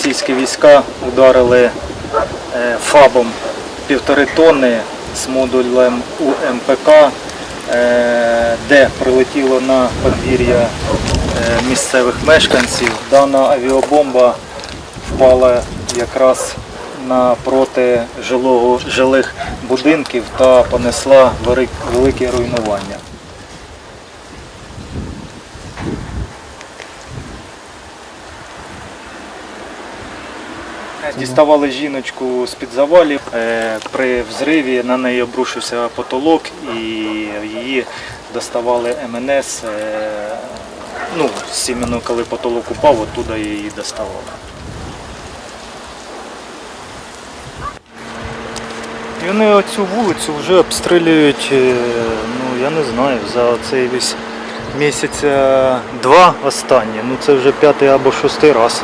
російські війська ударили е, фабом півтори тонни з модулем УМПК, е, де прилетіло на подвір'я е, місцевих мешканців. Дана авіабомба впала якраз напроти жилого, жилих будинків та понесла велике руйнування. Діставали жіночку з-під завалів. Е, При взриві на неї обрушився потолок і її доставали МНС. е, Ну, іменно коли потолок упав, оттуда її доставали. І вони оцю вулицю вже обстрілюють, е, ну я не знаю, за цей весь місяця два останні. Ну це вже п'ятий або шостий раз.